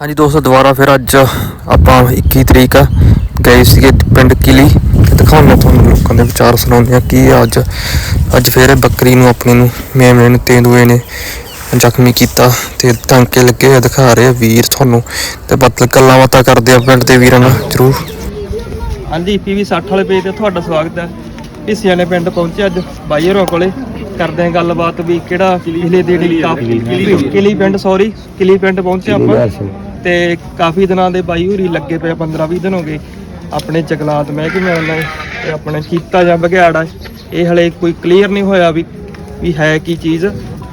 ਹਾਂਜੀ ਦੋਸਤੋ ਦੁਬਾਰਾ ਫਿਰ ਅੱਜ ਆਪਾਂ 21 ਤਰੀਕ ਆ ਗਏ ਸੀਗੇ ਪਿੰਡ ਕਿਲੀ। ਤੇ ਦਿਖਾਉਂਦੇ ਤੁਹਾਨੂੰ ਲੋਕਾਂ ਦੇ ਵਿਚਾਰ ਸੁਣਾਉਂਦੇ ਆ ਕੀ ਅੱਜ ਅੱਜ ਫਿਰ ਇਹ ਬੱਕਰੀ ਨੂੰ ਆਪਣੀ ਨੂੰ ਮੇਮਣੇ ਨੂੰ ਤੇਂਦੂਏ ਨੇ ਜ਼ਖਮੀ ਕੀਤਾ ਤੇ ਟਾਂਕੇ ਲੱਗੇ ਆ ਦਿਖਾ ਰਹੇ ਆ ਵੀਰ ਤੁਹਾਨੂੰ। ਤੇ ਬਤਲ ਗੱਲਾਂ ਬਾਤਾਂ ਕਰਦੇ ਆ ਪਿੰਡ ਦੇ ਵੀਰਾਂ ਨਾਲ ਜ਼ਰੂਰ। ਹਾਂਜੀ ਪੀਵੀ 60 ਵਾਲੇ ਪੇਜ ਤੇ ਤੁਹਾਡਾ ਸਵਾਗਤ ਹੈ। ਹਿੱਸਿਆਂ ਨੇ ਪਿੰਡ ਪਹੁੰਚੇ ਅੱਜ ਬਾਈ ਹੋਰਾਂ ਕੋਲੇ। ਕਰਦੇ ਆਂ ਗੱਲਬਾਤ ਵੀ ਕਿਹੜਾ ਕਿਲੇ ਦੇ ਕਿਲੀ ਪਿੰਡ ਸੌਰੀ ਕਿਲੀ ਪਿੰਡ ਪਹੁੰਚੇ ਆਪਾਂ। ਤੇ ਕਾਫੀ ਦਿਨਾਂ ਦੇ ਬਾਈ ਹੋਰੀ ਲੱਗੇ ਪਏ 15 20 ਦਿਨ ਹੋ ਗਏ। ਆਪਣੇ ਚਕਲਾਤ ਮਹਿਕਮੇ ਨਾਲ ਤੇ ਆਪਣੇ ਕੀਤਾ ਜਾਂ ਬਘਿਆੜਾ ਇਹ ਹਲੇ ਕੋਈ ਕਲੀਅਰ ਨਹੀਂ ਹੋਇਆ ਵੀ ਵੀ ਹੈ ਕੀ ਚੀਜ਼।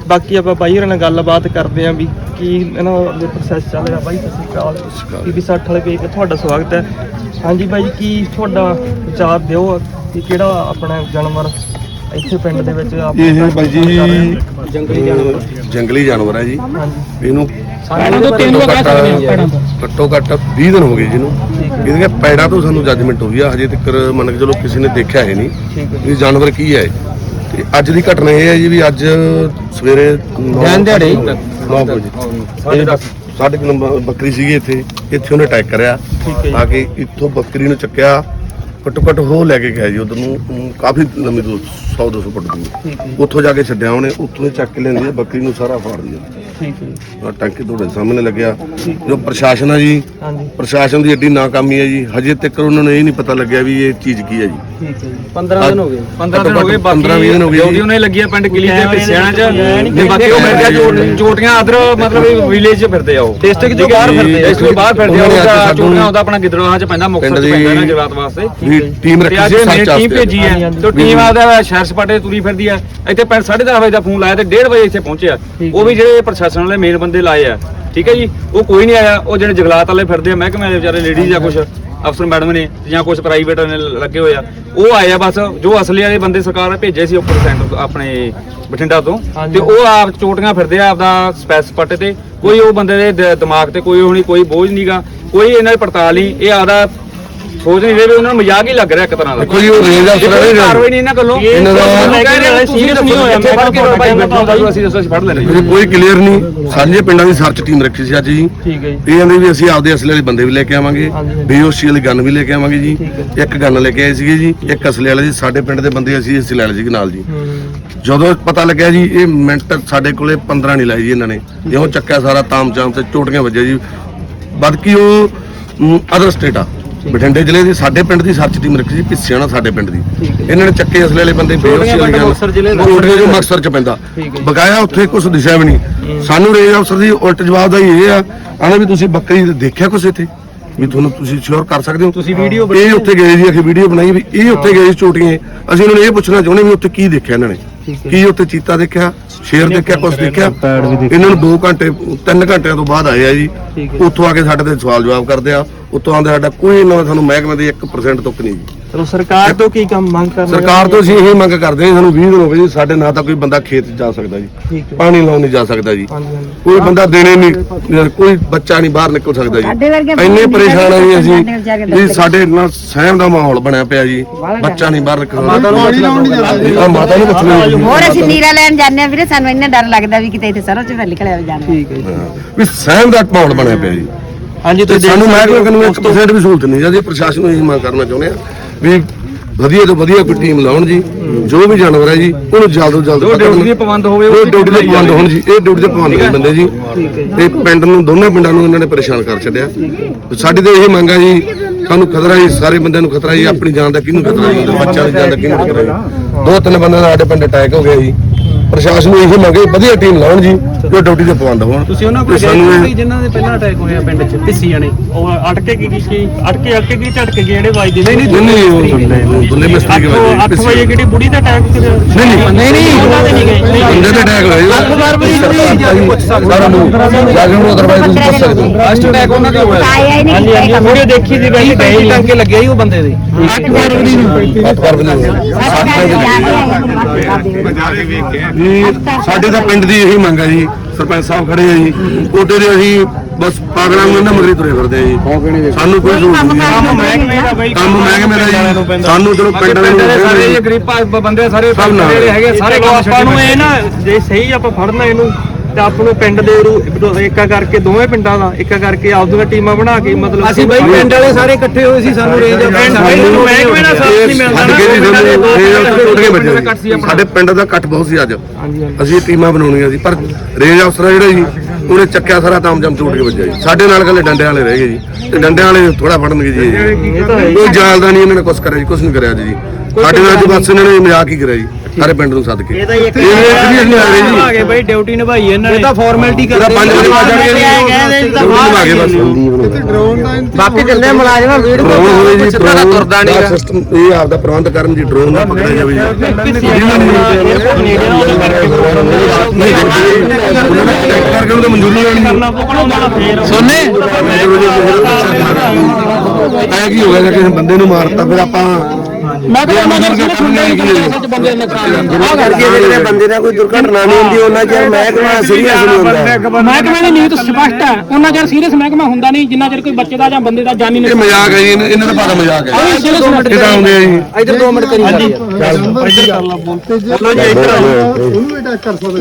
ਬਾਕੀ ਆਪਾਂ ਬਾਈ ਹੋਰਾਂ ਨਾਲ ਗੱਲਬਾਤ ਕਰਦੇ ਆਂ ਵੀ ਕੀ ਇਹਨਾਂ ਦੇ ਪ੍ਰੋਸੈਸ ਚੱਲ ਰਿਹਾ। ਬਾਈ ਸਤਿ ਸ਼੍ਰੀ ਅਕਾਲ। ਪੀਵੀ 60 ਵਾਲੇ ਪੇਜ ਤੇ ਤੁਹਾਡਾ ਸਵਾਗਤ ਹੈ। ਹਾਂਜੀ ਬਾਈ ਕੀ ਤੁਹਾਡਾ ਵਿਚਾਰ ਦਿਓ? ਕਿ ਕਿਹੜਾ ਆਪਣਾ ਜਾਨਵਰ? ਇੱਥੇ ਪਿੰਡ ਦੇ ਵਿੱਚ ਆਪਾਂ ਇਹ ਬਾਈ ਜੀ ਜੰਗਲੀ ਜਾਨਵਰ। ਜੰਗਲੀ ਜਾਨਵਰ ਹੈ ਜੀ। ਇਹਨੂੰ ਸਾਨੂੰ ਤਾਂ ਤੈਨੂੰ ਕਹਿ ਸਕਦੇ ਹਾਂ ਘੱਟੋ ਘੱਟ 20 ਦਿਨ ਹੋ ਗਏ ਜਿਹਨੂੰ ਇਹਦੀਆਂ ਪੈੜਾਂ ਤੋਂ ਸਾਨੂੰ ਜੱਜਮੈਂਟ ਹੋਈ ਆ ਹਜੇ ਤੱਕ ਮੰਨ ਕੇ ਚਲੋ ਕਿਸੇ ਨੇ ਦੇਖਿਆ ਹੈ ਨਹੀਂ। ਇਹ ਜਾਨਵਰ ਕੀ ਹੈ? ਤੇ ਅੱਜ ਦੀ ਘਟਨਾ ਇਹ ਹੈ ਜੀ ਵੀ ਅੱਜ ਸਵੇਰੇ ਦਿਨ ਦਿਹਾੜੇ? ਨੌ ਵਜੇ। ਇਹ ਸਾਡੇ ਕੋਲ ਬ- ਬੱਕਰੀ ਸੀਗੀ ਇੱਥੇ। ਇੱਥੇ ਉਹਨੇ ਅਟੈਕ ਕਰਿਆ। ਆ ਕੇ ਇੱਥੋਂ ਬੱਕਰੀ ਨੂੰ ਚੱਕਿਆ। ਘੱਟੋ ਘੱਟ ਹੋ ਲੈ ਕੇ ਗਿਆ ਜੀ ਉਧਰ ਨੂੰ ਅਮ, ਕਾਫੀ ਲੰਮੀ ਦੂਰ 100 200 ਫੁੱਟ ਦੂਰ। ਉੱਥੋਂ ਜਾ ਕੇ ਛੱਡਿਆ ਉਹਨੇ ਉੱਥੋਂ ਹੀ ਚੱਕ ਕੇ ਲੈਂਦੀ ਆ ਬੱਕਰੀ ਨੂੰ ਸਾਰਾ ਫਾੜ ਦਿਆ ਠੀਕ ਹੈ ਆਹ ਟਾਂਕੇ ਤੁਹਾਡੇ ਸਾਹਮਣੇ ਲੱਗਿਆ। ਜੋ ਪ੍ਰਸ਼ਾਸਨ ਆ ਜੀ ਹਾਂਜੀ। ਪ੍ਰਸ਼ਾਸਨ ਦੀ ਐਡੀ ਨਾਕਾਮੀ ਹੈ ਜੀ। ਹਜੇ ਤੱਕ ਉਹਨਾਂ ਨੂੰ ਇਹ ਨਹੀਂ ਪਤਾ ਲੱਗਿਆ ਵੀ ਇਹ ਚੀਜ਼ ਕੀ ਹੈ ਜੀ। ਠੀਕ ਹੈ ਜੀ। 15 ਦਿਨ ਹੋ ਗਏ। 15 ਦਿਨ ਹੋ ਗਏ 15 20 ਦਿਨ ਹੋ ਗਏ ਬਾਕੀ। ਉਹਨੇ ਲੱਗੀਆਂ ਪਿੰਡ ਕਿਲੀ ਦੇ ਪਿੱਛਿਆਂ ਚ ਤੇ ਬਾਕੀ ਉਹ ਮਿਲ ਗਿਆ ਚੋਟੀਆਂ ਅਦਰ ਮਤਲਬ ਵਿਲੇਜ ਚ ਫਿਰਦੇ ਆ ਉਹ। District ਤੋਂ ਬਾਹਰ ਫਿਰਦੇ ਆ। ਡਿਸਟ੍ਰਿਕਟ ਤੋਂ ਬਾਹਰ ਫਿਰਦੇ ਆ ਉਹਨਾਂ ਨੇ ਅੱਜ ਉਹਦਾ ਸਾਨੂੰ ਚੋਟੀਆਂ ਉਹਦਾ ਆਪਣਾ ਗਿੱਦੜਵਾਹ ਚ ਪੈਂਦਾ ਮੁਕਤਸਰ ਪਿੰਡ ਚ ਦੀ- ਪੈਂਦਾ ਨਾ ਜਵਾਤ ਵਾਸਤੇ। ਵੀ ਟੀਮ ਰੱਖੀ ਤੇ ਅੱਜ ਸੀ ਮੇਰੀ ਸਰਚ ਟੀਮ ਭੇਜੀ ਹਾਂਜੀ, ਹੈ। ਹਾਂਜੀ। ਤੇ ਟੀਮ ਆਦਾ ਸ਼ਹਿਰ ਸਪਾਟੇ ਤੁਰੀ ਫਿਰਦੀ ਆ ਇੱਥੇ ਪਿੰਡ 10:30 ਵਜੇ ਦਾ ਫੋਨ ਲਾਇਆ ਤੇ 1:30 ਵਜੇ ਇੱਥੇ ਪਹੁੰਚਿਆ ਉਹ ਵੀ ਜਿਹੜੇ ਪ੍ਰਸ਼ਾਸਨ ਵਾਲੇ ਮੇਨ ਬੰਦੇ ਲਾਏ ਆ। ਠੀਕ ਹੈ ਜੀ? ਉਹ ਕੋਈ ਨਹੀਂ ਆਇਆ। ਉਹ ਜਿਹੜੇ ਜਗਲਾਤ ਵਾਲੇ ਫਿਰਦੇ ਆ ਮਹਿਕਮੇ ਦੇ ਵਿਚਾਰੇ ਲੇਡੀਜ਼ ਆ ਕੁਝ ਅਫਸਰ ਮੈਡਮ ਨੇ ਜਾਂ ਕੁਝ ਪ੍ਰਾਈਵੇਟ ਨੇ ਲੱਗੇ ਹੋਏ ਆ। ਉਹ ਆਏ ਆ ਬਸ ਜੋ ਅਸਲੀ ਵਾਲੇ ਬੰਦੇ ਸਰਕਾਰ ਨੇ ਭੇਜੇ ਸੀ ਉੱਪਰ ਸੈਂਟਰ ਆਪਣੇ ਬਠਿੰਡਾ ਤੋਂ। ਤੇ ਉਹ ਆਪ ਚੋਟੀਆਂ ਫਿਰਦੇ ਆ ਆਪਦਾ ਸਪੈਸ ਪੱਟ ਤੇ। ਕੋਈ ਉਹ ਬੰਦੇ ਦ- ਦਿਮਾਗ ਤੇ ਕੋਈ ਹੋਣੀ ਕੋਈ ਬੋਝ ਨਹੀਂਗਾ ਕੋਈ ਇਹਨਾਂ ਦੀ ਪੜਤਾਲ ਨਹੀਂ। ਇਹ ਆਦਾ ਸੋਚ ਨਹੀਂ ਰਹੇ ਵੀ ਉਹਨਾਂ ਨੂੰ ਮਜ਼ਾਕ ਹੀ ਲੱਗ ਰਿਹਾ ਇੱਕ ਤਰ੍ਹਾਂ ਦਾ। ਦੇਖੋ ਜੀ ਉਹ ਰੇਂਜ ਅਫਸਰ ਨਹੀਂ ਕਾਰਵਾਈ ਨਹੀਂ ਇਹਨਾਂ ਕੋਲੋਂ। ਇਹਨਾਂ ਦਾ- serious ਨਹੀਂ ਹੋਇਆ, ਮੈਂ ਕਿਹਾ ਤੁਹਾਡਾ ਭਾਈ ਬੈਠੋ ਅਸੀਂ ਦੱਸੋ ਅਸੀਂ ਫੜ ਲੈਣੇ ਇਹ ਕੋਈ ਕਲੀਅਰ ਨਹੀਂ। ਸਾਂਝੇ ਪਿੰਡਾਂ ਦੀ ਸਰਚ ਟੀਮ ਰੱਖੀ ਸੀ ਅੱਜ ਜੀ। ਠੀਕ ਹੈ ਜੀ। ਇਹ ਕਹਿੰਦੇ ਵੀ ਅਸੀਂ ਆਪਦੇ ਅਸਲੇ ਵਾਲੇ ਬੰਦੇ ਵੀ ਲੈ ਕੇ ਆਵਾਂਗੇ। ਬੀਓਸੀ ਵਾਲੀ ਗਨ ਵੀ ਲੈ ਕੇ ਆਵਾਂਗੇ ਜੀ। ਇੱਕ ਗਨ ਲੈ ਕੇ ਆਏ ਸੀਗੇ ਜੀ। ਇੱਕ ਅਸਲੇ ਵਾਲੇ ਜੀ ਸਾਡੇ ਪਿੰਡ ਦੇ ਬੰਦੇ ਅਸੀਂ ਅਸੀਂ ਲੈ ਲਏ ਸੀਗੇ ਨਾਲ ਜੀ। ਜਦੋਂ ਪਤਾ ਲੱਗਿਆ ਜੀ ਇਹ ਮਿੰਟ ਸਾਡੇ ਕੋਲੇ 15 ਨਹੀਂ ਲਾਈ ਜੀ ਇਹਨਾਂ ਨੇ। ਜਿਉਂ ਚੱਕਿਆ ਸਾਰਾ ਤਾਮਚਾਮ ਤੇ ਚੋਟੀਆਂ ਵੱਜਿਆ ਜੀ। ਬਦਕੀ ਉਹ ਅਦਰ ਸਟੇਟ ਆ। ਬਠਿੰਡੇ ਜ਼ਿਲ੍ਹੇ ਦੀ ਸਾਡੇ ਪਿੰਡ ਦੀ ਸਰਚ ਟੀਮ ਰੱਖੀ ਸੀ ਨਾਲ ਸਾਡੇ ਪਿੰਡ ਦੀ। ਇਹਨਾਂ ਨੇ ਚੱਕੇ ਅਸਲੇ ਵਾਲੇ ਬੰਦੇ ਬੇਹੋਸ਼ੀ ਵਾਲੀ ਗੱਲ ਮੁਕਤਸਰ ਜ਼ਿਲ੍ਹੇ ਦਾ। ਜੋ ਚ ਪੈਂਦਾ। ਹੈ। ਬਕਾਇਆ ਉੱਥੇ ਕੁਝ ਦਿਸਿਆ ਵੀ ਨਹੀਂ। ਸਾਨੂੰ ਰੇਂਜ ਅਫਸਰ ਦੀ ਉਲਟ ਜਵਾਬ ਦਾ ਹੀ ਇਹ ਆ ਆਂਦਾ ਵੀ ਤੁਸੀਂ ਬੱਕਰੀ ਦੇਖਿਆ ਕੁਛ ਇੱਥੇ? ਵੀ ਤੁਹਾਨੂੰ ਤੁਸੀਂ ਸ਼ੋਰ ਕਰ ਸਕਦੇ ਹੋ? ਤੁਸੀਂ ਵੀਡੀਓ ਇਹ ਉੱਥੇ ਗਏ ਜੀ ਅਖੇ ਵੀਡੀਓ ਬਣਾਈ ਵੀ ਇਹ ਉੱਥੇ ਗਏ ਸੀ ਚੋਟੀਆਂ। ਅਸੀਂ ਉਹਨਾਂ ਨੂੰ ਇਹ ਪੁੱਛਣਾ ਚਾਹੁੰਦੇ ਵੀ ਉੱਥੇ ਕੀ ਦੇਖਿਆ ਇਹਨਾਂ ਨੇ? ਹੈ। ਕੀ ਉੱਥੇ ਚੀਤਾ ਦੇਖਿਆ? ਸ਼ੇਰ ਦੇਖਿਆ ਕੁਛ ਦੇਖਿਆ? ਇਹਨਾਂ ਨੂੰ 2 ਘੰਟੇ 3 ਘੰਟਿਆਂ ਤੋਂ ਬਾਅਦ ਆਏ ਆ ਜੀ। ਹੈ। ਉੱਥੋਂ ਆ ਕੇ ਸਾਡੇ ਤੇ ਸਵਾਲ ਜਵਾਬ ਕਰਦੇ ਆ। ਉੱਥੋਂ ਆਂਦੇ ਸਾਡਾ ਕੋਈ ਦਾ ਸਾਨੂੰ ਮਹਿਕਮੇ ਦੇ 1% ਤੁੱਕ ਨਹੀਂ ਜੀ। ਚਲੋ ਸਰਕਾਰ ਤੋਂ ਕੀ ਕੰਮ ਮੰਗ ਕਰਨਾ ਸਰਕਾਰ ਤੋਂ ਅਸੀਂ ਇਹ ਮੰਗ ਕਰਦੇ ਹਾਂ ਸਾਨੂੰ 20 ਦਿਨ ਹੋ ਗਏ ਜੀ ਸਾਡੇ ਨਾ ਤਾਂ ਕੋਈ ਬੰਦਾ ਖੇਤ 'ਚ ਜਾ ਸਕਦਾ ਜੀ। ਪਾਣੀ ਲਾਉਣ ਨਹੀਂ ਜਾ ਸਕਦਾ ਜੀ। ਕੋਈ ਬੰਦਾ ਦੇਣੇ ਨਹੀਂ ਕੋਈ ਬੱਚਾ ਨਹੀਂ ਬਾਹਰ ਨਿਕਲ ਸਕਦਾ ਜੀ। ਇੰਨੇ ਪਰੇਸ਼ਾਨ ਆ ਜੀ ਅਸੀਂ ਜੀ ਸਾਡੇ ਨਾਲ ਸਹਿਮ ਦਾ ਮਾਹੌਲ ਬਣਿਆ ਪਿਆ ਜੀ। ਬੱਚਾ ਨਹੀਂ ਬਾਹਰ ਨਿਕਲ ਸਕਦਾ। ਮਾਤਾ ਨੂੰ ਪੁੱਛਣਾ ਜੀ। ਹੋਰ ਅਸੀਂ ਨੀਰਾ ਲੈਣ ਜਾਂਦੇ ਆ ਵੀਰੇ ਸਾਨੂੰ ਇੰਨਾ ਡਰ ਲੱਗਦਾ ਵੀ ਕਿਤੇ ਇੱਥੇ ਸਰੋਂ ਚ ਨਿਕਲਿਆ ਜਾਣਾ। ਠੀਕ ਹੈ ਜੀ। ਵੀ ਸਹਿਮ ਦਾ ਮਾਹੌਲ ਬਣਿਆ ਪਿਆ ਜੀ। ਹਾਂਜੀ ਤੇ ਤੁਸੀਂ ਸਾਨੂੰ ਦੇਖ ਸਕਦੇ ਮਹਿਕਮੇ ਹੋ ਨੂੰ 1% ਵੀ ਸਹੂਲਤ ਨਹੀਂ ਜਾਂਦੀ ਪ੍ਰਸ਼ਾਸਨ ਨੂੰ ਇਹੀ ਮੰਗ ਕਰਨਾ ਚਾਹੁੰਦੇ ਆ ਵੀ ਵਧੀਆ ਤੋਂ ਵਧੀਆ ਕੋਈ ਟੀਮ ਲਾਉਣ ਜੀ ਜੋ ਵੀ ਜਾਨਵਰ ਹੈ ਜੀ ਉਹਨੂੰ ਜਲਦ ਤੋਂ ਜਲਦ ਜੋ ਪਕੜਨ। ਡਿਊਟੀ ਦੇ ਪਾਬੰਦ ਹੋਵੇ ਉਹ ਡਿਊਟੀ ਦੇ ਪਾਬੰਦ ਹੋਣ ਜੀ ਇਹ ਡਿਊਟੀ ਦੇ ਪਾਬੰਦ ਨੇ ਬੰਦੇ ਜੀ। ਤੇ ਪਿੰਡ ਨੂੰ ਦੋਨਾਂ ਪਿੰਡਾਂ ਨੂੰ ਇਹਨਾਂ ਨੇ ਪਰੇਸ਼ਾਨ ਕਰ ਛੱਡਿਆ। ਸਾਡੀ ਤਾਂ ਇਹ ਮੰਗ ਹੈ ਜੀ ਸਾਨੂੰ ਖਤਰਾ ਜੀ ਸਾਰੇ ਬੰਦਿਆਂ ਨੂੰ ਖਤਰਾ ਜੀ ਆਪਣੀ ਜਾਨ ਦਾ ਕਿਹਨੂੰ ਖਤਰਾ ਜੀ? ਬੱਚਿਆਂ ਦੀ ਜਾਨ ਦਾ ਕਿਹਨੂੰ ਖਤਰਾ ਜੀ? ਦੋ ਤਿੰਨ ਬੰਦਿਆਂ ਦਾ ਸਾਡੇ ਪਿੰਡ ਅਟੈਕ ਹੋ ਗਿਆ ਜੀ। ਪ੍ਰਸ਼ਾਸਨ ਨੂੰ ਇਹ ਮੰਗ ਵਧੀਆ ਟੀਮ ਲਾਉਣ ਜੀ ਜੋ ਡਿਊਟੀ ਦੇ ਪਾਬੰਦ ਹੋਣ। ਤੁਸੀਂ ਉਹਨਾਂ ਤੇ ਕੋਲ ਗਏ ਸੀ ਜਿਨ੍ਹਾਂ ਦੇ ਪਹਿਲਾਂ ਅਟੈਕ ਹੋਇਆ ਪਿੰਡ 'ਚ ਪਿੱਸੀਆਂ ਨੇ ਉਹ ਅਟਕੇ ਕੀ ਕੀ ਕੀ ਅਟਕੇ ਅਟਕੇ ਕੀ ਝਟਕੇ ਜਿਹੜੇ ਵੱਜਦੇ ਨਹੀਂ ਨਹੀਂ ਦੋਨੇ ਦੋਨੇ ਮਿਸਤਰੀ ਕੇ ਵਜੇ 8 ਵਜੇ ਕਿਹੜੀ ਬੁੜੀ ਦਾ ਅਟੈਕ ਨਹੀਂ ਨਹੀਂ ਨਹੀਂ ਉਹਨਾਂ ਦੇ ਨਹੀਂ ਗਏ। ਨਹੀਂ। ਬੰਦੇ ਤੇ ਅਟੈਕ ਹੋਇਆ ਜੀ ਸਾਰਾ ਨੂੰ ਜਾ ਕੇ ਉਹਨੂੰ ਅਦਰਵਾਈਜ਼ ਤੁਸੀਂ ਪੁੱਛ ਸਕਦੇ ਹੋ। ਲਾਸਟ ਅਟੈਕ ਉਹਨਾਂ ਦੇ ਹੋਇਆ। ਹਾਂਜੀ ਨਹੀਂ ਹਾਂਜੀ ਵੀਡੀਓ ਦੇਖੀ ਸੀ ਵੈਸੇ ਨਹੀਂ ਟੰਕੇ ਲੱਗੇ ਸੀ ਉਹ ਬੰਦੇ ਦੇ। ਜੀ ਸਾਡੇ ਤਾਂ ਪਿੰਡ ਦੀ ਇਹੀ ਮੰਗ ਹੈ ਜੀ ਸਰਪੰਚ ਸਾਹਿਬ ਖੜੇ ਆ ਜੀ। ਕੋਟੇ ਦੇ ਅਸੀਂ ਬਸ ਪਾਗਲਾਂ ਨੂੰ ਇਹਨਾਂ ਮਗਰੀ ਤੁਰੇ ਫਿਰਦੇ ਆ ਜੀ। ਸਾਨੂੰ ਕੋਈ ਜ਼ਰੂਰਤ ਨਹੀਂ ਕੰਮ। ਮਹਿਕਮੇ ਦਾ ਬਈ। ਕੰਮ ਮਹਿਕਮੇ ਦਾ ਜੀ। ਸਾਨੂੰ ਚਲੋ ਪਿੰਡ ਪਿੰਡ ਦੇ ਸਾਰੇ ਗਰੀਬ ਬੰਦੇ ਸਾਰੇ ਸਭ ਨਾਲ। ਜਿਹੜੇ ਹੈਗੇ ਸਾਰੇ ਆਪਾਂ ਨੂੰ ਇਹ ਨਾ। ਜੇ ਸਹੀ ਆਪਾਂ ਫੜਨਾ ਇਹਨੂੰ ਤੇ ਆਪ ਨੂੰ ਪਿੰਡ ਦੇ ਰੂ ਦੋ- ਏਕਾ ਕਰਕੇ ਦੋਵੇਂ ਪਿੰਡਾਂ ਦਾ ਏਕਾ ਕਰਕੇ ਆਪਦੀਆਂ ਟੀਮਾਂ ਬਣਾ ਕੇ ਮਤਲਬ ਅਸੀਂ ਬਈ ਪਿੰਡ ਵਾਲੇ ਸਾਰੇ ਇਕੱਠੇ ਹੋਏ ਸੀ ਸਾਨੂੰ ਰੇਂਜ ਆਫ ਸਾਨੂੰ ਮਹਿਕਮੇ ਨਾਲ ਸਾਥ ਨਹੀਂ ਮਿਲਦਾ ਸਾਡੇ ਨਾ, ਸਾਡੇ ਪਿੰਡ ਦਾ ਇਕੱਠ ਬਹੁਤ ਸੀ ਅੱਜ। ਅਸੀਂ ਟੀਮਾਂ ਬਣਾਉਣੀਆਂ ਸੀ ਪਰ ਰੇਂਜ ਅਫਸਰ ਜਿਹੜਾ ਜੀ ਉਹਨੇ ਚੱਕਿਆ ਸਾਰਾ ਤਾਮਜਮ ਟੁੱਟ ਕੇ ਵੱਜਿਆ ਜੀ। ਸਾਡੇ ਨਾਲ ਕੱਲੇ ਡੰਡੇ ਵਾਲੇ ਰਹਿ ਗਏ ਜੀ। ਤੇ ਡੰਡੇ ਵਾਲੇ ਥੋੜਾ ਫੜਨਗੇ ਜੀ। ਕੋਈ ਜਾਲਦਾ ਨਹੀਂ ਇਹਨਾਂ ਨੇ ਕੁਝ ਕਰਿਆ ਜੀ ਕੁਝ ਨਹੀਂ ਕਰਿਆ ਜੀ। ਸਾਡੇ ਨਾਲ ਜੀ ਬਸ ਇਹਨਾਂ ਨੇ ਮਜ਼ਾਕ ਹੀ ਕਰਿਆ ਜੀ। ਸਾਰੇ ਪਿੰਡ ਨੂੰ ਸੱਦ ਕੇ ਇਹ ਇੱਕ ਵੀ ਨਹੀਂ ਆ ਰਹੇ ਜੀ ਆ ਗਏ ਬਈ ਡਿਊਟੀ ਨਿਭਾਈ ਇਹਨਾਂ ਨੇ ਇਹ ਤਾਂ ਫਾਰਮੈਲਿਟੀ ਇਹਦਾ ਕਰਦੇ ਪੰਜ ਵਜੇ ਵੱਜ ਜਾਣਗੇ ਜੀ ਨਿਭਾ ਕੇ ਬਸ ਬਾਕੀ ਜਿੰਨੇ ਮੁਲਾਜ਼ਮ ਵੀਡੀਓ ਡਰੋਨ ਹੋਵੇ ਜੀ ਡਰੋਨ ਤੁਰਦਾ ਨਹੀਂ ਸਿਸਟਮ ਇਹ ਆਪਦਾ ਪ੍ਰਬੰਧ ਕਰਨ ਜੀ ਡਰੋਨ ਦਾ ਪਕੜਿਆ ਜਾਵੇ ਜੀ ਕਰਕੇ ਮਨਜ਼ੂਰੀ ਲੈਣੀ ਦਾ ਸੋਨੇ ਐ ਕੀ ਹੋ ਗਿਆ ਜੇ ਕਿਸੇ ਬੰਦੇ ਨੂੰ ਮਾਰਤਾ ਫਿਰ ਆਪਾਂ ਮੈਂ ਤਾਂ ਉਹਨਾਂ ਦਾ ਸਿਰ ਸੁਣਨੇ ਬੰਦੇ ਨੇ ਆ ਕਰਕੇ ਜਿਹੜੇ ਬੰਦੇ ਨਾਲ ਕੋਈ ਦੁਰਘਟਨਾ ਨਹੀਂ ਹੁੰਦੀ ਉਹਨਾਂ ਚਿਰ ਮਹਿਕਮਾ ਸੀਰੀਅਸ ਨਹੀਂ ਹੁੰਦਾ। ਮਹਿਕਮੇ ਦੀ ਨੀਤ ਸਪਸ਼ਟ ਹੈ। ਉਹਨਾਂ ਚਿਰ ਸੀਰੀਅਸ ਮਹਿਕਮਾ ਹੁੰਦਾ ਨਹੀਂ ਜਿੰਨਾ ਚਿਰ ਕੋਈ ਬੱਚੇ ਦਾ ਜਾਂ ਬੰਦੇ ਦਾ ਜਾਨੀ ਇਹ ਮਜ਼ਾਕ ਹੈ ਜੀ ਇਹਨਾਂ ਇਹਨਾਂ ਦਾ ਪਤਾ ਮਜ਼ਾਕ ਹੈ। ਇਹ ਤਾਂ ਆਉਂਦੇ ਆ ਜੀ? ਇਧਰ 2 ਮਿੰਟ ਕਰੀ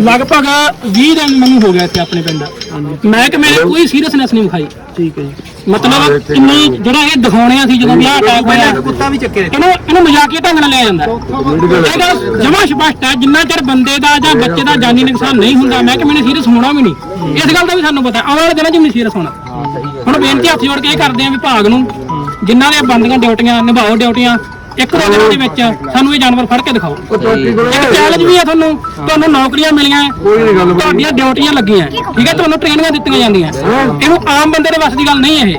ਲਗਭਗ 20 ਦਿਨ ਮੈਨੂੰ ਹੋ ਗਿਆ ਇੱਥੇ ਆਪਣੇ ਪਿੰਡ। ਮਹਿਕਮੇ ਨੇ ਕੋਈ ਸੀਰੀਅਸਨੈਸ ਨਹੀਂ ਵਿਖਾਈ। ਠੀਕ ਹੈ ਜੀ। ਮਤਲਬ ਇੰਨੀ ਜਿਹੜਾ ਇਹ ਦਿਖਾਉਣਿਆ ਸੀ ਜਦੋਂ ਵਿਆਹ ਅਟੈਕ ਹੋਇਆ ਕੁੱਤਾ ਵੀ ਚੱਕੇ ਇਹਨੂੰ ਇਹਨੂੰ ਮਜ਼ਾਕੀਆ ਢੰਗ ਨਾਲ ਲਿਆ ਜਾਂਦਾ। ਇਹ ਗੱਲ ਜਮਾ ਸਪਸ਼ਟ ਹੈ ਜਿੰਨਾ ਚਿਰ ਬੰਦੇ ਦਾ ਜਾਂ ਬੱਚੇ ਦਾ ਜਾਨੀ ਨੁਕਸਾਨ ਨਹੀਂ ਹੁੰਦਾ ਮਹਿਕਮੇ ਨੇ ਸੀਰੀਅਸ ਹੋਣਾ ਵੀ ਨਹੀਂ। ਇਸ ਗੱਲ ਦਾ ਵੀ ਸਾਨੂੰ ਪਤਾ ਆਉਣ ਵਾਲੇ ਦਿਨਾਂ 'ਚ ਵੀ ਨਹੀਂ ਸੀਰੀਅਸ ਹੋਣਾ। ਹੁਣ ਬੇਨਤੀ ਹੱਥ ਜੋੜ ਕੇ ਇਹ ਕਰਦੇ ਆਂ ਵਿਭਾਗ ਨੂੰ ਜਿਨ੍ਹਾਂ ਦੀਆਂ ਬੰਦੀਆਂ ਡਿਊਟੀਆਂ ਨਿਭਾਓ ਡਿਊਟੀਆਂ ਇੱਕ ਦੋ ਦਿਨਾਂ ਦੇ ਵਿੱਚ ਸਾਨੂੰ ਇਹ ਜਾਨਵਰ ਫੜ ਕੇ ਦਿਖਾਓ। ਇੱਕ ਚੈਲੰਜ ਵੀ ਹੈ ਤੁਹਾਨੂੰ। ਤੁਹਾਨੂੰ ਨੌਕਰੀਆਂ ਮਿਲੀਆਂ। ਹੈ, ਤੁਹਾਡੀਆਂ ਡਿਊਟੀਆਂ ਲੱਗੀਆਂ। ਹੈ, ਠੀਕ ਹੈ? ਤੁਹਾਨੂੰ ਟ੍ਰੇਨਿੰਗਾਂ ਦਿੱਤੀਆਂ ਜਾਂਦੀਆਂ। ਇਹਨੂੰ ਆਮ ਬੰਦੇ ਦੇ ਵੱਸ ਦੀ ਗੱਲ ਨਹੀਂ ਇਹ।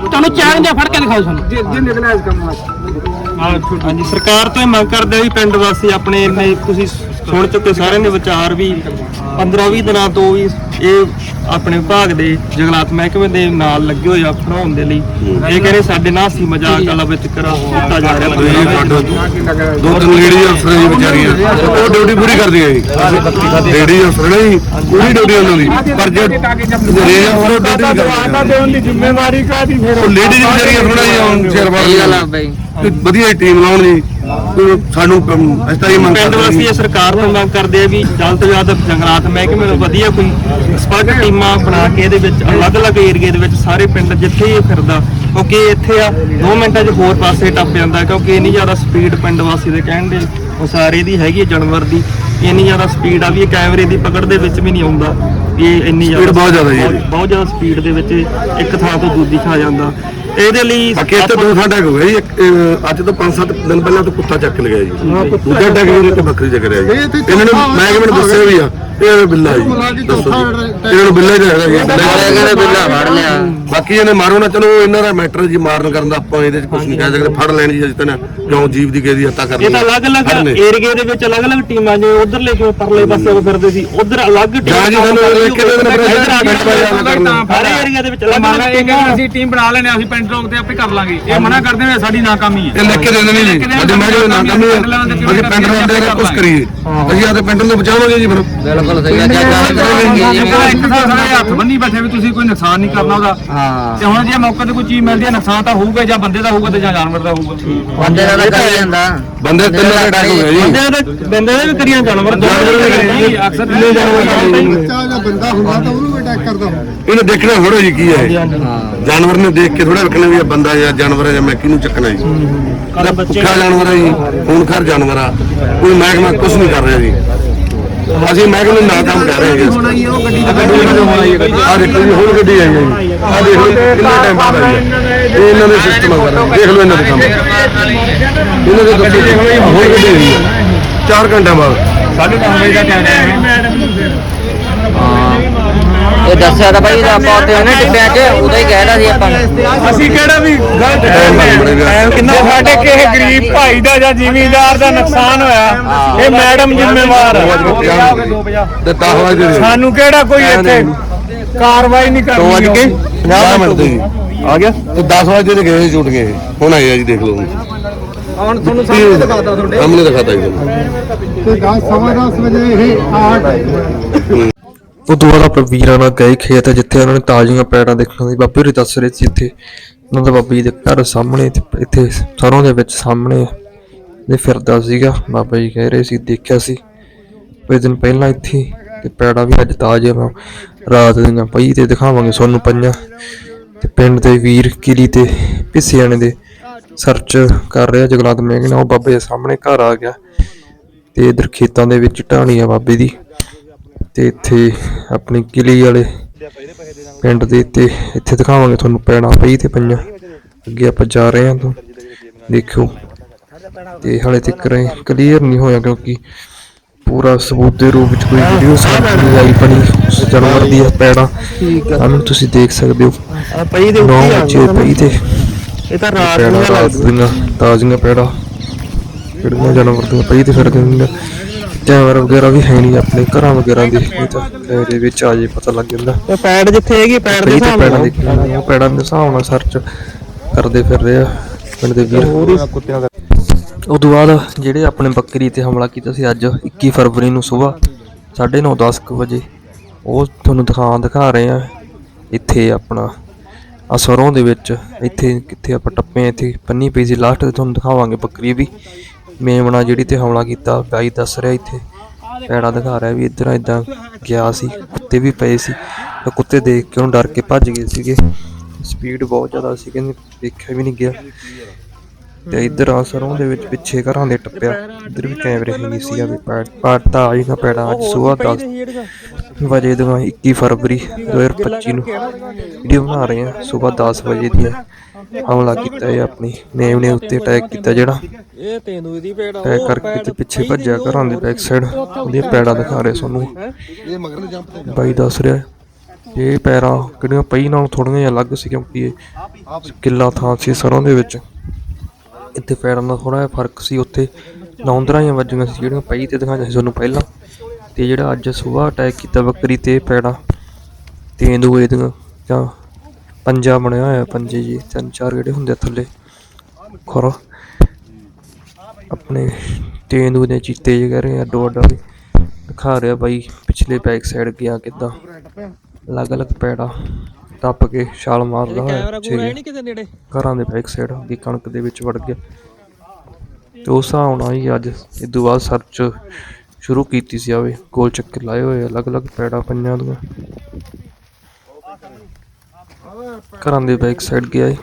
ਤੁਹਾਨੂੰ ਚੈਲੰਜ ਫੜ ਕੇ ਦਿਖਾਓ ਸਾਨੂੰ। ਹਾਂਜੀ ਸਰਕਾਰ ਤੋਂ ਇਹ ਮੰਗ ਕਰਦੇ ਆ ਵੀ ਪਿੰਡ ਵਾਸੀ ਆਪਣੇ ਇੰਨੇ ਤੁਸੀਂ ਸੁਣ ਚੁੱਕੇ ਸਾਰਿਆਂ ਦੇ ਵਿਚਾਰ ਵੀ 15-20 ਦਿਨਾਂ ਤੋਂ ਵੀ ਇਹ ਆਪਣੇ ਵਿਭਾਗ ਦੇ ਜੰਗਲਾਤ ਮਹਿਕਮੇ ਦੇ ਨਾਲ ਲੱਗੇ ਹੋਏ ਆ ਬਣਾਉਣ ਦੇ ਲਈ। ਇਹ ਕਹਿੰਦੇ ਸਾਡੇ ਨਾਲ ਸੀ ਮਜ਼ਾਕ ਵਾਲਾ ਵਿੱਚ ਕਰਾ ਕੀਤਾ ਜਾ ਰਿਹਾ। ਦੋ। ਤਿੰਨ ਲੇਡੀ ਅਫਸਰ ਜੀ ਵਿਚਾਰੀਆਂ ਉਹ ਡਿਊਟੀ ਪੂਰੀ ਕਰਦੀਆਂ ਜੀ। ਲੇਡੀ ਅਫਸਰ ਨੇ ਜੀ ਪੂਰੀ ਡਿਊਟੀ ਉਹਨਾਂ ਦੀ। ਪਰ ਜੇ ਰੇਜ ਅਫਸਰ ਉਹ ਡਿਊਟੀ ਨਹੀਂ ਕਰਦੇ। ਉਹਦੀ ਜ਼ਿੰਮੇਵਾਰੀ ਕਾਦੀ ਫਿਰ? ਉਹ ਲੇਡੀ ਵਿਚਾਰੀਆਂ ਥੋੜਾ ਜਿਹਾ ਹੁਣ ਸਿਰ ਵਾਲੀ। ਕੋਈ ਵਧੀਆ ਟੀਮ ਲਾਉਣ ਜੀ ਸਾਨੂੰ ਇਹ ਮੰਗ ਪਿੰਡ ਕਰਦੇ ਇਹ ਸਰਕਾਰ ਤੋਂ ਮੰਗ ਕਰਦੇ ਆ ਵੀ ਜਲਦ ਤੋਂ ਜਲਦ ਜੰਗਲਾਤ ਮਹਿਕਮੇ ਨੂੰ ਵਧੀਆ ਕੋਈ ਐਕਸਪਰਟ ਟੀਮਾਂ ਬਣਾ ਕੇ ਇਹਦੇ ਵਿੱਚ ਅਲੱਗ-ਅਲੱਗ ਏਰੀਏ ਦੇ ਵਿੱਚ ਸਾਰੇ ਪਿੰਡ ਜਿੱਥੇ ਇਹ ਫਿਰਦਾ ਕਿਉਂਕਿ ਇੱਥੇ ਆ 2 ਮਿੰਟਾਂ 'ਚ ਹੋਰ ਪਾਸੇ ਟੱਪ ਜਾਂਦਾ ਕਿਉਂਕਿ ਇੰਨੀ ਜ਼ਿਆਦਾ ਸਪੀਡ ਪਿੰਡ ਵਾਸੀ ਦੇ ਕਹਿਣ ਦੇ ਉਸਾਰੇ ਦੀ ਹੈਗੀ ਜਾਨਵਰ ਦੀ ਇੰਨੀ ਜ਼ਿਆਦਾ ਸਪੀਡ ਆ ਵੀ ਇਹ ਕੈਮਰੇ ਦੀ ਪਕੜ ਦੇ ਵਿੱਚ ਵੀ ਨਹੀਂ ਆਉਂਦਾ ਇਹ ਇੰਨੀ Speed ਬਹੁਤ ਜ਼ਿਆਦਾ ਜੀ। ਇਹਦੀ। ਬਹੁਤ ਜ਼ਿਆਦਾ ਸਪੀਡ ਦੇ ਵਿੱਚ ਇੱਕ ਥਾਂ ਤੋਂ ਦੂਜੀ ਥਾਂ ਜਾਂਦਾ। ਇਹਦੇ ਲਈ ਬਾਕੀ ਇੱਥੇ ਦੋ ਥਾਂ ਟੈਕ ਹੋ ਗਿਆ ਜੀ ਇੱਕ, ਅੱਜ ਤੋਂ 5-7 ਦਿਨ ਪਹਿਲਾਂ ਤੋਂ ਕੁੱਤਾ ਚੱਕ ਲਿਆ ਜੀ। ਦੂਜਾ ਟੈਕ ਇਹਦੇ ਤੇ ਬੱਕਰੀ ਚੱਕ ਰਿਹਾ ਜੀ। ਇਹਨਾਂ ਨੇ ਮੈਂ ਕਿਵੇਂ ਦੱਸਿਆ ਵੀ ਆ। ਇਹ ਬਿੱਲਾ ਜੀ। ਦੱਸੋ ਜੀ। ਇਹਨਾਂ ਨੂੰ ਬਿੱਲਾ ਹੀ ਰਹਿਦਾ ਜੀ ਕਹਿੰਦੇ ਬਿੱਲਾ ਫੜ ਲਿਆ। ਬਾਕੀ ਇਹਨੇ ਮਾਰੋ ਨਾ ਚਲੋ ਇਹਨਾਂ ਦਾ ਮੈਟਰ ਜੀ ਮਾਰਨ ਕਰਨ ਦਾ ਆਪਾਂ ਇਹਦੇ ਚ ਕੁਝ ਨਹੀਂ ਕਹਿ ਸਕਦੇ। ਫੜ ਲੈਣ ਜੀ ਜਿੱਤਨ ਕਿਉਂ ਜੀਵ ਦੀ ਕਿਸੇ ਦੀ ਹੱਤਾ ਕਰਨੀ ਇਹ ਤਾਂ ਅਲੱਗ-ਅਲੱਗ। ਏਰੀਏ ਦੇ ਵਿੱਚ ਅਲੱਗ-ਅਲੱਗ ਟੀਮਾਂ ਜੇ ਉਧਰਲੇ ਕਿਉਂ ਪਰਲੇ ਪਾਸੇ ਉਹ ਫਿਰਦੇ ਸੀ ਉਧਰ ਅਲੱਗ ਟੀਮ ਜਾਂ ਜੀ ਸਾਨੂੰ ਲਿਖ ਕੇ ਦੇ ਦੇਣ ਆਪਣੇ ਇੱਧਰ ਆ ਕੇ ਪਿੰਡ ਬਾਰੇ ਗੱਲ ਕਰਨਾ। ਸਾਰੇ ਏਰੀਆ ਦੇ ਵਿੱਚ ਅਲੱਗ-ਅਲੱਗ ਇਹ ਕਹਿੰਦੇ ਅਸੀਂ ਟੀਮ ਬਣਾ ਲੈਣੇ ਅਸੀਂ ਪਿੰਡ ਲੋਕ ਤੇ ਆਪੇ ਕਰ ਲਾਂਗੇ। ਇਹ ਮਨਾ ਕਰਦੇ ਨੇ ਸਾਡੀ ਨਾਕਾਮੀ ਹੈ। ਇਹ ਲਿਖ ਕੇ ਦੇ ਦੇਣੀ ਜੀ ਮੈਂ ਨਾ ਅਸੀਂ ਪਿੰਡ ਰਹਿੰਦੇ ਨੇ ਕੁਝ ਕਰੀਏ। ਅਸੀਂ ਆਦੇ ਪਿੰਡ ਨੂੰ ਬਚਾਵਾਂਗੇ ਜੀ ਫਿਰ। ਬਿਲਕੁਲ ਸਹੀ ਹੈ ਇੱਕ ਤਾਂ ਸਾਰੇ ਹੱਥ ਬੰਨੀ ਬੈਠੇ ਵੀ ਤੁਸੀਂ ਕੋਈ ਨੁਕਸਾਨ ਨਹੀਂ ਕਰਨਾ ਉਹਦਾ। ਤੇ ਹੁਣ ਜੇ ਮੌਕੇ ਤੇ ਕੋਈ ਚੀਜ਼ ਮਿਲਦੀ ਹੈ ਨੁਕਸਾਨ ਤਾਂ ਹੋਊਗਾ ਜਾਂ ਬੰਦੇ ਦਾ ਹੋਊਗਾ ਤੇ ਜਾਂ ਜਾਨਵਰ ਦਾ ਹੋਊਗਾ। ਬੰਦੇ ਦਾ ਕਰ ਜਾਂਦਾ। ਬੰਦੇ ਤਿੰਨ ਦਾ ਅਟੈਕ ਹੋ ਗਿਆ ਜੀ ਬੰਦੇ ਦੇ ਬੰਦੇ ਦੇ ਵੀ ਕਰੀਆਂ ਜਾਨਵਰ ਜਾਨਵਰ ਵੀ ਕਰੀਆਂ ਜੀ। ਅਕਸਰ ਤਿੰਨੇ ਜਾਨਵਰ ਇਹਨੇ ਦੇਖਣਾ ਥੋੜਾ ਜੀ ਕੀ ਹੈ। ਇਹ। ਜਾਨਵਰ ਨੇ ਦੇਖ ਕੇ ਥੋੜਾ ਵੇਖਣਾ ਵੀ ਇਹ ਬੰਦਾ ਜਾਂ ਜਾਨਵਰ ਹੈ ਜਾਂ ਮੈਂ ਕਿਹਨੂੰ ਚੱਕਣਾ ਜੀ। ਇਹਦਾ ਭੁੱਖਾ ਜਾਨਵਰ ਹੈ ਜੀ ਖੂਨਖਾਰ ਜਾਨਵਰ ਆ। ਕੋਈ ਮਹਿਕਮਾ ਕੁਝ ਨਹੀਂ ਕਰ ਰਿਹਾ ਜੀ। ਅਸੀਂ ਮਹਿਕਮੇ ਨੂੰ ਨਾ ਕੰਮ ਕਰ ਰਹੇ ਹਾਂ ਹੋਣਾ ਹੀ ਉਹ ਗੱਡੀ। ਆ ਦੇਖੋ ਜੀ ਹੋਰ ਗੱਡੀ ਆਈ ਹੈ ਜੀ। ਆ ਦੇਖ ਲਓ ਕਿੰਨਾ ਟਾਈਮ ਬਾਅਦ ਆਈ ਹੈ। ਇਹ ਇਹਨਾਂ ਦੇ ਸਿਸਟਮ ਆ ਸਾਰਾ ਦੇਖ ਲਓ ਇਹਨਾਂ ਦੇ ਕੰਮ। ਇਹਨਾਂ ਦੇ ਦੱਸੋ ਹੋਰ ਗੱਡੀ ਆਈ ਹੈ। 4 ਘੰਟਿਆਂ ਬਾਅਦ। ਸਾਢੇ 10 ਵਜੇ ਦਾ ਟਾਈਮ ਹੈ। ਇਹ ਦੱਸਿਆ ਤਾਂ ਭਾਈ ਆਪਾਂ ਉੱਥੇ ਉਹਨੇ ਟਿੱਪਿਆਂ 'ਚ ਉਦੋਂ ਹੀ ਕਹਿਦਾ ਸੀ ਆਪਾਂ ਅਸੀਂ ਕਿਹੜਾ ਵੀ ਗਲਤ ਕਿੰਨਾ ਸਾਡੇ ਕਿਸੇ ਗਰੀਬ ਭਾਈ ਦਾ ਜਾਂ ਜ਼ਿਮੀਂਦਾਰ ਦਾ ਨੁਕਸਾਨ ਹੋਇਆ ਇਹ ਮੈਡਮ ਜ਼ਿੰਮੇਵਾਰ ਹੈ ਤੇ 10 ਵਜੇ ਸਾਨੂੰ ਕਿਹੜਾ ਕੋਈ ਇੱਥੇ ਕਾਰਵਾਈ ਨਹੀਂ ਦੋ ਵਜ ਕੇ ਕਰਨੀ 50 ਮਿੰਟ ਦੇ ਆ ਗਿਆ? ਤੇ 10 ਵਜੇ ਦੇ ਗਏ ਸੀ ਛੁੱਟ ਗਏ। ਹੁਣ ਆਏ ਆ ਜੀ ਦੇਖ ਲਓ ਹੁਣ। ਤੁਹਾਨੂੰ ਸਾਹਮਣੇ ਦਿਖਾਤਾ ਤੁਹਾਡੇ। ਸਾਹਮਣੇ ਦਿਖਾਤਾ ਜੀ। ਤੁਹਾਨੂੰ ਉਹ ਤੋਂ ਬਾਅਦ ਆਪਣੇ ਵੀਰਾਂ ਨਾਲ ਗਏ ਖੇਤ, ਜਿੱਥੇ ਉਹਨਾਂ ਨੇ ਤਾਜ਼ੀਆਂ ਪੈੜਾਂ ਦੇਖਣ ਦੀ ਬਾਬੇ ਹੋਰੀ ਦੱਸ ਰਹੇ ਸੀ ਇੱਥੇ। ਉਹਨਾਂ ਦਾ ਬਾਬਾ ਜੀ ਦੇ ਘਰ ਸਾਹਮਣੇ, ਇੱਥੇ ਸਰੋਂ ਦੇ ਵਿੱਚ ਸਾਹਮਣੇ ਇਹ ਫਿਰਦਾ ਸੀਗਾ। ਬਾਬਾ ਜੀ ਕਹਿ ਰਹੇ ਸੀ, ਦੇਖਿਆ ਸੀ। ਕੁਝ ਦਿਨ ਪਹਿਲਾਂ ਇੱਥੇ ਤੇ ਪੈੜਾ ਵੀ ਅੱਜ ਤਾਜ਼ਾ ਵਾ। ਰਾਤ ਦੀਆਂ ਪਈ ਤੇ ਦਿਖਾਵਾਂਗੇ ਤੁਹਾਨੂੰ ਪੰਜਾਂ। ਤੇ ਪਿੰਡ ਦੇ ਵੀਰ ਕਿਲੀ ਤੇ ਪਿੱਸਿਆਣੇ ਦੇ ਸਰਚ ਕਰ ਰਿਹਾ ਜਗਲਾਤ ਮੇਘਨਾ ਉਹ ਬਾਬੇ ਦੇ ਸਾਹਮਣੇ ਘਰ ਆ ਗਿਆ। ਤੇ ਇਧਰ ਖੇਤਾਂ ਦੇ ਵਿੱਚ ਢਾਣੀ ਆ ਬਾਬੇ ਦੀ। ਤੇ ਇੱਥੇ ਆਪਣੀ ਕਿਲੀ ਵਾਲੇ ਪਿੰਡ ਦੇ ਤੇ ਇੱਥੇ ਦਿਖਾਵਾਂਗੇ ਤੁਹਾਨੂੰ ਪੈਣਾ ਪਈ ਤੇ ਪੰਜਾਂ ਅੱਗੇ ਆਪਾਂ ਜਾ ਰਹੇ ਹਾਂ ਤੋਂ ਦੇਖਿਓ। ਤੇ ਹਾਲੇ ਤੱਕ ਕਲੀਅਰ ਨਹੀਂ ਹੋਇਆ ਕਿਉਂਕਿ ਪੂਰਾ ਸਬੂਤ ਦੇ ਰੂਪ ਵਿੱਚ ਕੋਈ ਵੀਡੀਓ ਸਾਹਮਣੇ ਆਈ ਉਸ ਜਾਨਵਰ ਦੀ ਪੈੜਾ। ਸਾਨੂੰ ਤੁਸੀਂ ਦੇਖ ਸਕਦੇ ਹੋ। ਪਈ ਦੇ ਉੱਤੇ ਆ ਪਈ ਤੇ। ਇਹ ਤਾਂ ਰਾਤ ਨੂੰ ਰਾਤ ਦੀਆਂ ਤਾਜ਼ੀਆਂ ਪੈੜਾ। ਕਿਹੜੀਆਂ ਜਾਨਵਰ ਦੀਆਂ ਪਈ ਤੇ ਫਿਰ ਕਹਿੰਦੇ ਕੈਮਰਾ ਵਗੈਰਾ ਵੀ ਹੈ ਨਹੀਂ ਆਪਣੇ ਘਰਾਂ ਵਗੈਰਾ ਦੇ ਨਹੀਂ ਤਾਂ ਕੈਮਰੇ ਵਿੱਚ ਆ ਜੇ ਪਤਾ ਲੱਗ ਜਾਂਦਾ। ਤੇ ਪੈੜ ਜਿੱਥੇ ਹੈਗੀ ਪੈੜ ਦੇ ਹਿਸਾਬ ਨਾਲ। ਦੇਖੀ ਉਹ ਪੈੜਾ ਦੇ ਹਿਸਾਬ ਨਾਲ ਸਰਚ ਕਰਦੇ ਫਿਰ ਰਹੇ ਆ ਪਿੰਡ ਦੇ ਵੀਰ। ਕੁੱਤਿਆਂ ਦਾ ਉਦੋਂ ਬਾਅਦ ਜਿਹੜੇ ਆਪਣੇ ਬੱਕਰੀ ਤੇ ਹਮਲਾ ਕੀਤਾ ਸੀ ਅੱਜ 21 ਫਰਵਰੀ ਨੂੰ ਸਵੇਰ 9:30 10 ਕੁ ਵਜੇ ਉਹ ਤੁਹਾਨੂੰ ਦਿਖਾ ਦਿਖਾ ਰਹੇ ਆ। ਇੱਥੇ ਆਪਣਾ ਆ ਸਰੋਂ ਦੇ ਵਿੱਚ ਇੱਥੇ ਕਿੱਥੇ ਆਪਾਂ ਟੱਪੇ ਇੱਥੇ ਪੰਨੀ ਪਈ ਸੀ ਲਾਸਟ ਤੇ ਤੁਹਾਨੂੰ ਦਿਖਾਵਾਂਗੇ ਬੱਕਰੀ ਵੀ। ਮੇਮਣਾ ਜਿਹੜੀ ਤੇ ਹਮਲਾ ਕੀਤਾ ਬਾਈ ਦੱਸ ਰਿਹਾ ਇੱਥੇ। ਪੈੜਾ ਦਿਖਾ ਰਿਹਾ ਵੀ ਇੱਧਰ ਇਦਾਂ ਗਿਆ ਸੀ, ਕੁੱਤੇ ਵੀ ਪਏ ਸੀ। ਤੇ ਕੁੱਤੇ ਦੇਖ ਕੇ ਉਹਨੂੰ ਡਰ ਕੇ ਭੱਜ ਗਏ ਸੀਗੇ। ਸਪੀਡ ਬਹੁਤ ਜ਼ਿਆਦਾ ਸੀ, ਕਹਿੰਦੇ ਦੇਖਿਆ ਵੀ ਨਹੀਂ ਗਿਆ। ਤੇ ਇੱਧਰ ਆ ਸਰੋਂ ਦੇ ਵਿੱਚ ਪਿੱਛੇ ਘਰਾਂ ਦੇ ਟੱਪਿਆ। ਇੱਧਰ ਵੀ ਕੈਮਰੇ ਹੀ ਨਹੀਂ ਸੀ ਆ ਵੀ ਪਾਟਾ ਆਈ ਨਾ ਪੈੜਾ ਅੱਜ ਸਵੇਰ 10 ਵਜੇ ਦੀਆਂ 21 ਫਰਵਰੀ 2025 ਨੂੰ ਵੀਡੀਓ ਬਣਾ ਰਹੇ ਹਾਂ। ਸਵੇਰ 10 ਵਜੇ ਦੀ ਹਮਲਾ ਕੀਤਾ ਇਹ ਆਪਣੀ। ਨੇਮ ਉੱਤੇ ਅਟੈਕ ਕੀਤਾ ਜਿਹੜਾ। ਇਹ ਤੇਂਦੂ ਦੀ ਪੇੜ ਅਟੈਕ ਕਰਕੇ ਤੇ ਪਿੱਛੇ ਭੱਜਿਆ ਘਰਾਂ ਦੇ ਬੈਕ ਸਾਈਡ ਉਹਦੇ ਪੈੜਾਂ ਦਿਖਾ ਰਹੇ ਤੁਹਾਨੂੰ। ਬਾਈ ਦੱਸ ਰਿਹਾ। ਇਹ ਪੈਰਾਂ ਕਿਹੜੀਆਂ ਪਈ ਨਾਲੋਂ ਥੋੜੀਆਂ ਜਿਹੀਆਂ ਅਲੱਗ ਸੀ ਕਿਉਂਕਿ ਇਹ ਕਿੱਲਾ ਥਾਂ ਸੀ ਸਰੋਂ ਦੇ ਵਿੱਚ। ਇੱਥੇ ਪੈਰਾਂ ਦਾ ਥੋੜਾ ਜਿਹਾ ਫ਼ਰਕ ਸੀ ਉੱਥੇ। ਨੌਂਦਰਾਂ ਜਾਂ ਵੱਜੀਆਂ ਸੀ ਜਿਹੜੀਆਂ ਪਈ ਤੇ ਦਿਖਾਈਆਂ ਸੀ ਤੁਹਾਨੂੰ ਪਹਿਲਾਂ। ਤੇ ਜਿਹੜਾ ਅੱਜ ਸਵੇਰ ਅਟੈਕ ਕੀਤਾ ਬੱਕਰੀ ਤੇ ਪੈੜਾ ਤੇਂਦੂ ਇਹਦੀਆਂ ਜਾਂ ਪੰਜਾ ਬਣਿਆ ਹੋਇਆ ਪੰਜੇ ਜੀ ਤਿੰਨ ਚਾਰ ਜਿਹੜੇ ਹੁੰਦੇ ਥੱਲੇ ਖੁਰ ਆਪਣੇ ਤੇਂਦੂ ਦੇ ਚੀਤੇ ਜਿਹੇ ਰਹੇ ਆ ਅੱਡੋ ਅੱਡਾ ਵੀ ਦਿਖਾ ਰਿਹਾ ਬਾਈ ਪਿਛਲੇ ਬੈਕ ਸਾਈਡ ਗਿਆ ਕਿੱਦਾਂ। ਅਲੱਗ-ਅਲੱਗ ਪੈੜਾ ਟੱਪ ਕੇ ਛਾਲ ਮਾਰਦਾ ਹੋਇਆ ਘਰਾਂ ਦੇ ਬੈਕ ਸਾਈਡ ਦੀ ਕਣਕ ਦੇ ਵਿੱਚ ਵੜ ਗਿਆ। ਤੇ ਉਸ ਨਾਲ ਹੀ ਅੱਜ ਇਹ ਤੋਂ ਬਾਅਦ ਸਰਚ ਸ਼ੁਰੂ ਕੀਤੀ ਸੀ ਆਵੇ ਗੋਲ ਚੱਕਰ ਲਾਏ ਹੋਏ ਅਲੱਗ-ਅਲੱਗ ਪੈੜਾ ਪੰਜਾਂ ਦੀਆਂ। ਘਰਾਂ ਦੇ ਬੈਕ ਸਾਈਡ ਗਿਆ ਏ।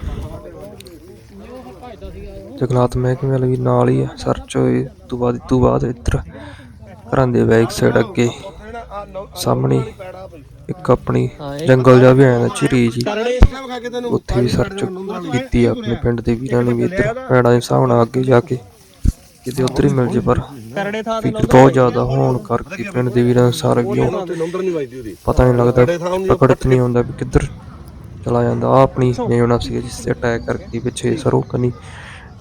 ਜਗਲਾਤ ਮਹਿਕਮੇ ਵਾਲੇ ਵੀ ਨਾਲ ਹੀ ਆ ਸਰਚ ਹੋਏ ਤੋਂ ਬਾਅਦ ਤੋਂ ਬਾਅਦ ਇੱਧਰ ਘਰਾਂ ਦੇ ਬੈਕ ਸਾਈਡ ਅੱਗੇ ਸਾਹਮਣੇ ਇੱਕ ਆਪਣੀ ਜੰਗਲ ਜਿਹਾ ਵੀ ਆਇਆ ਚਿਰੀ ਜੀ। ਉੱਥੇ ਵੀ ਸਰਚ ਕੀਤੀ ਆ ਆਪਣੇ ਪਿੰਡ ਦੇ ਵੀਰਾਂ ਨੇ ਵੀ ਇੱਧਰ ਪੈੜਾਂ ਦੇ ਹਿਸਾਬ ਨਾਲ ਅੱਗੇ ਜਾ ਕੇ ਕਿਤੇ ਉੱਧਰ ਹੀ ਮਿਲ ਜੇ ਪਰ। ਕਰੜੇ ਥਾਂ ਤੇ ਭੀੜ ਬਹੁਤ ਜ਼ਿਆਦਾ ਹੋਣ ਕਰਕੇ ਪਿੰਡ ਦੇ ਵੀਰਾਂ ਸਾਰੇ ਵੀ ਉਹ ਪਤਾ ਨਹੀਂ ਲੱਗਦਾ ਪਕੜਤ ਨਹੀਂ ਹੁੰਦਾ ਵੀ ਕਿੱਧਰ ਚਲਾ ਜਾਂਦਾ। ਆ ਆਪਣੀ ਨੇਵਨਾ ਸੀ ਜਿਸ ਤੇ ਅਟੈਕ ਕਰਕੇ ਪਿੱਛੇ ਸਰੋਂ ਕਨੀ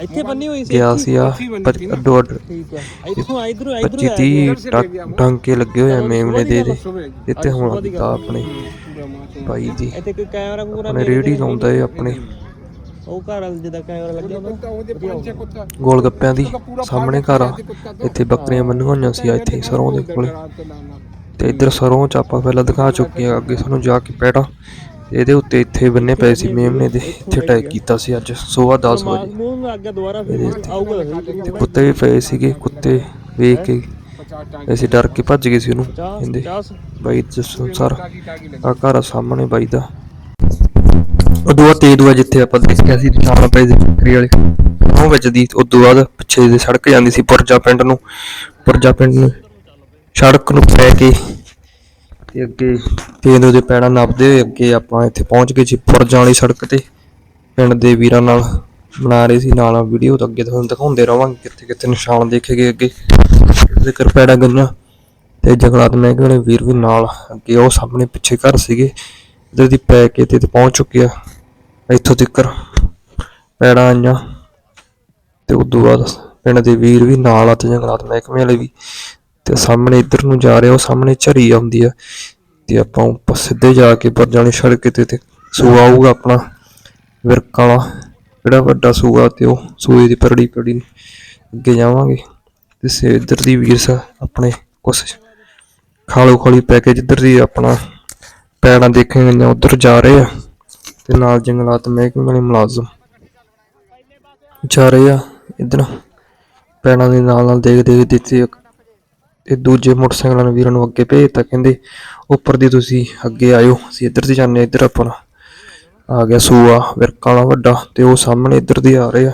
ਇੱਥੇ ਬੰਨੀ ਹੋਈ ਸੀ? ਗਿਆ ਸੀ ਆ ਅੱਡੋ ਅੱਡ। ਠੀਕ ਹੈ। ਇੱਥੋਂ ਇਧਰੋਂ ਇਧਰੋਂ 25 30 ਟਾਂਕੇ ਲੱਗੇ ਹੋਏ ਆ ਮੇਮਣੇ ਦੇ ਦੇ ਇੱਥੇ ਹੁਣ ਆਪਣੇ ਭਾਈ ਦੀ ਇੱਥੇ ਕੋਈ ਕੈਮਰਾ ਪੂਰਾ ਆਪਣੇ ਰੇੜੀ ਲਾਉਂਦਾ ਏ ਆਪਣੇ। ਉਹ ਘਰ ਵਾਲ ਜਿਹਦਾ ਕੈਮਰਾ ਲੱਗਿਆ ਹੁੰਦਾ ਗੋਲ ਗੱਪਿਆਂ ਦੀ ਸਾਹਮਣੇ ਘਰ ਆ। ਇੱਥੇ ਬੱਕਰੀਆਂ ਬੰਨੀਆਂ ਹੋਈਆਂ ਸੀ ਇੱਥੇ ਸਰੋਂ ਦੇ ਕੋਲੇ। ਤੇ ਇੱਧਰ ਸਰੋਂ ਚ ਆਪਾਂ ਪਹਿਲਾਂ ਦਿਖਾ ਚੁੱਕੇ ਆ ਅੱਗੇ ਸਾਨੂੰ ਜਾ ਕੇ ਪੈੜਾ। ਇਹਦੇ ਉੱਤੇ ਇੱਥੇ ਬੰਨੇ ਪਏ ਸੀ ਮੇਮਨੇ ਦੇ ਇੱਥੇ ਅਟੈਕ ਕੀਤਾ ਸੀ ਅੱਜ ਸਵੇਰ 10 ਵਜੇ। ਮੂੰਹ ਨੂੰ ਅੱਗੇ ਦੁਬਾਰਾ ਫਿਰ ਆਊਗਾ ਤਾਂ ਸਹੀ। ਤੇ ਕੁੱਤੇ ਵੀ ਪਏ ਸੀਗੇ ਕੁੱਤੇ ਵੇਖ ਕੇ ਅਸੀਂ ਡਰ ਕੇ ਭੱਜ ਗਏ ਸੀ ਉਹਨੂੰ। ਕਹਿੰਦੇ ਬਾਈ ਜਸਨ ਸਰ ਆ ਘਰ ਆ ਸਾਹਮਣੇ ਬਾਈ ਦਾ। ਉਦੋਂ ਬਾਅਦ ਤੇਜ ਦੂਆ ਜਿੱਥੇ ਆਪਾਂ ਦੇਖਿਆ ਸੀ ਨਾਲ ਪਏ ਸੀ ਬੱਕਰੀ ਵਾਲੇ। ਉਹ ਵਿੱਚ ਦੀ ਉਦੋਂ ਬਾਅਦ ਪਿੱਛੇ ਦੀ ਸੜਕ ਜਾਂਦੀ ਸੀ ਪੁਰਜਾ ਪਿੰਡ ਨੂੰ। ਪੁਰਜਾ ਪਿੰਡ ਨੂੰ, ਸੜਕ ਨੂੰ ਪੈ ਕੇ ਤੇ ਅੱਗੇ ਤੇਂਦੂ ਦੇ ਪੈਣਾ ਨੱਪਦੇ ਹੋਏ ਅੱਗੇ ਆਪਾਂ ਇੱਥੇ ਪਹੁੰਚ ਗਏ ਸੀ ਪੁਰਜਾਂ ਵਾਲੀ ਸੜਕ ਤੇ। ਪਿੰਡ ਦੇ ਵੀਰਾਂ ਨਾਲ ਬਣਾ ਰਹੇ ਸੀ, ਨਾਲ ਵੀਡੀਓ ਤਾਂ ਅੱਗੇ ਤੁਹਾਨੂੰ ਦਿਖਾਉਂਦੇ ਰਵਾਂਗੇ ਕਿੱਥੇ ਕਿੱਥੇ ਨਿਸ਼ਾਨ ਦੇਖੇ ਗਏ ਅੱਗੇ। ਜ਼ਿਕਰ ਪੈੜਾ ਗਈਆਂ ਤੇ ਜਗਲਾਤ ਮਹਿੰਗੇ ਵਾਲੇ ਵੀਰ ਵੀ ਨਾਲ ਅੱਗੇ ਉਹ ਸਾਹਮਣੇ ਪਿੱਛੇ ਘਰ ਸੀਗੇ। ਇਧਰ ਦੀ ਪੈ ਕੇ ਤੇ ਪਹੁੰਚ ਚੁੱਕੇ ਆ। ਇੱਥੋਂ ਤੱਕ ਪੈੜਾਂ ਆਈਆਂ। ਤੇ ਤੋਂ ਬਾਅਦ ਪਿੰਡ ਦੇ ਵੀਰ ਵੀ ਨਾਲ ਆ ਤੇ ਜੰਗਲਾਤ ਮਹਿਕਮੇ ਵਾਲੇ ਵੀ। ਤੇ ਸਾਹਮਣੇ ਇੱਧਰ ਨੂੰ ਜਾ ਰਿਹਾ, ਉਹ ਸਾਹਮਣੇ ਝਰੀ ਆਉਂਦੀ ਆ। ਤੇ ਆਪਾਂ ਉੱਪਰ ਸਿੱਧੇ ਜਾ ਕੇ ਪਰ ਜਾਣੀ ਸੜਕ ਤੇ ਤੇ ਸੂਆ ਆਊਗਾ ਆਪਣਾ, ਵਿਰਕ ਵਾਲਾ। ਜਿਹੜਾ ਵੱਡਾ ਸੂਆ ਤੇ ਉਹ ਸੂਏ ਦੀ ਪਰੜੀ ਪਰੜੀ ਅੱਗੇ ਜਾਵਾਂਗੇ। ਤੇ ਸੇ ਇੱਧਰ ਦੀ ਵੀਰ ਸਾ ਆਪਣੇ ਕੁਛ ਖਾਲੋ ਖਾਲੀ ਪੈਕੇਜ ਇੱਧਰ ਦੀ ਆਪਣਾ ਪੈੜਾਂ ਦੇਖਣ ਗਈਆਂ ਉੱਧਰ ਜਾ ਰਹੇ ਆ। ਤੇ ਨਾਲ ਜੰਗਲਾਤ ਮਹਿਕਮੇ ਵਾਲੇ ਮੁਲਾਜ਼ਮ ਜਾ ਰਹੇ ਆ ਇੱਧਰ। ਪੈੜਾਂ ਦੇ ਨਾਲ ਨਾਲ ਦੇਖ ਦੇਖ ਦਿੱਤੀ ਤੇ ਦੂਜੇ ਮੋਟਰਸਾਈਕਲਾਂ ਨੂੰ ਵੀਰਾਂ ਨੂੰ ਅੱਗੇ ਭੇਜਤਾ ਕਹਿੰਦੇ ਉੱਪਰ ਦੀ ਤੁਸੀਂ ਅੱਗੇ ਆਇਓ ਅਸੀਂ ਇੱਧਰ ਦੀ ਜਾਂਦੇ ਹਾਂ, ਇੱਧਰ ਆਪਣਾ ਆ ਗਿਆ ਸੂਆ ਵਿਰਕਾਂ ਵਾਲਾ ਵੱਡਾ ਤੇ ਉਹ ਸਾਹਮਣੇ ਇੱਧਰ ਦੀ ਆ ਰਹੇ ਆ।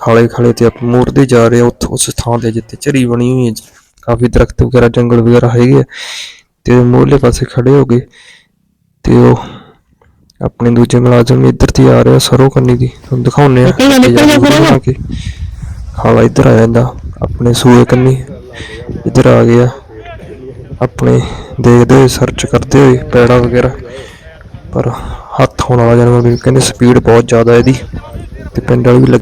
ਖਾਲੇ ਖਾਲੇ ਤੇ ਆਪਾਂ ਮੁੜਦੇ ਜਾ ਰਹੇ ਆ ਉੱਥੋਂ ਉਸ ਥਾਂ ਤੇ ਜਿੱਥੇ ਝਰੀ ਬਣੀ ਹੋਈ ਹੈ ਕਾਫੀ ਦਰਖਤ ਵਗੈਰਾ ਜੰਗਲ ਵਗੈਰਾ ਹੈਗੇ ਆ ਤੇ ਮੂਹਰਲੇ ਪਾਸੇ ਖੜੇ ਹੋ ਗਏ ਤੇ ਉਹ ਆਪਣੇ ਦੂਜੇ ਮੁਲਾਜ਼ਮ ਇੱਧਰ ਦੀ ਆ ਰਿਹਾ ਸਰੋਂ ਕੰਨੀ ਦੀ। ਤੁਹਾਨੂੰ ਦਿਖਾਉਣੇ ਆ। ਨਿਕਲ ਜਾ, ਨਿਕਲ ਖਾਲਾ ਇੱਧਰ ਆ ਜਾਂਦਾ। ਆਪਣੇ ਸੂਏ ਕੰਨੀ ਇੱਧਰ ਆ ਗਿਆ। ਆਪਣੇ ਦੇਖਦੇ ਹੋਏ ਸਰਚ ਕਰਦੇ ਹੋਏ ਪੈੜਾ ਵਗੈਰਾ। ਪਰ ਹੱਥ ਹੋਣ ਵਾਲਾ ਜਾਨਵਰ ਵੀ ਕਹਿੰਦੇ ਸਪੀਡ ਬਹੁਤ ਜ਼ਿਆਦਾ ਇਹਦੀ। ਤੇ ਪਿੰਡ ਵਾਲੇ ਵੀ ਲੱਗ